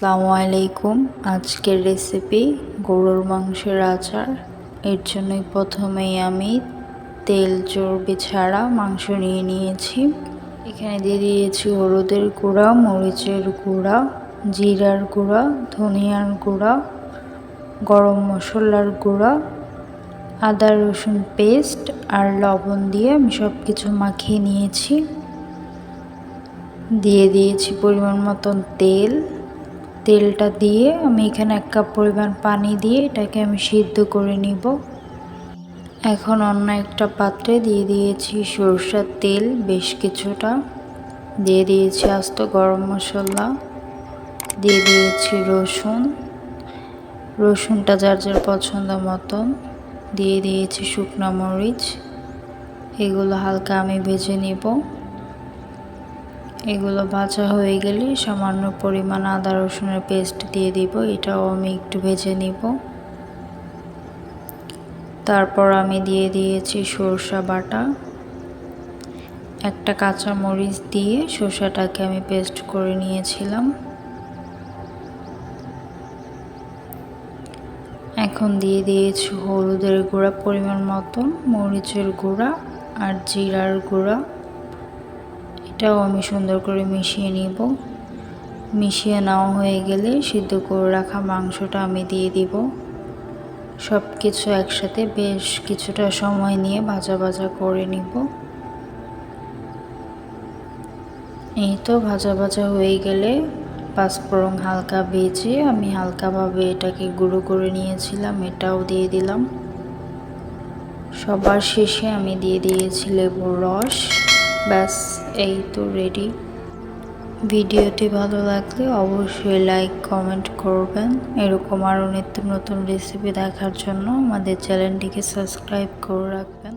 আসসালামু আলাইকুম। আজকের রেসিপি গরুর মাংসের আচার। এর জন্যই প্রথমেই আমি তেল চর্বি ছাড়া মাংস নিয়ে নিয়েছি। এখানে দিয়ে দিয়েছি হলুদের গুঁড়া, মরিচের গুঁড়া, জিরার গুঁড়া, ধনিয়ার গুঁড়া, গরম মশলার গুঁড়া, আদা রসুন পেস্ট আর লবণ দিয়ে আমি সব কিছু মাখিয়ে নিয়েছি। দিয়ে দিয়েছি পরিমাণ মতন তেল। তেলটা দিয়ে আমি এখানে এক কাপ পরিমাণ পানি দিয়ে এটাকে আমি সিদ্ধ করে নিব। এখন অন্য একটা পাত্রে দিয়ে দিয়েছি সরষার তেল, বেশ কিছুটা। দিয়ে দিয়েছি আস্ত গরম মশলা। দিয়ে দিয়েছি রসুন। রসুনটা যার যার পছন্দ মতন। দিয়ে দিয়েছি শুকনো মরিচ। এগুলো হালকা আমি ভেজে নিব। এগুলো ভাজা হয়ে গেলে সামান্য পরিমাণ আদা রসুনের পেস্ট দিয়ে দিব, এটাও আমি একটু ভেজে নিব। তারপর আমি দিয়ে দিয়েছি সরষা বাটা। একটা কাঁচা মরিচ দিয়ে সরষাটাকে আমি পেস্ট করে নিয়েছিলাম। এখন দিয়ে দিয়েছি হলুদের গুঁড়া পরিমাণ মতো মরিচের গুঁড়া আর জিরার গুঁড়া। এটাও আমি সুন্দর করে মিশিয়ে নিব। মিশিয়ে নেওয়া হয়ে গেলে সিদ্ধ করে রাখা মাংসটা আমি দিয়ে দিব। সব কিছু একসাথে বেশ কিছুটা সময় নিয়ে ভাজা ভাজা করে নিব। এই তো ভাজা ভাজা হয়ে গেলে পাঁচফোড়ন হালকা ভেজে আমি হালকাভাবে এটাকে গুঁড়ো করে নিয়েছিলাম, এটাও দিয়ে দিলাম। সবার শেষে আমি দিয়ে দিয়েছি লেবুর রস। ব্যাস। এই তো রেডি ভিডিওটি ভালো লাগলে অবশ্যই লাইক কমেন্ট করবেন। এরকম আরও নিত্য নতুন রেসিপি দেখার জন্য আমাদের চ্যানেলটিকে সাবস্ক্রাইব করে রাখবেন।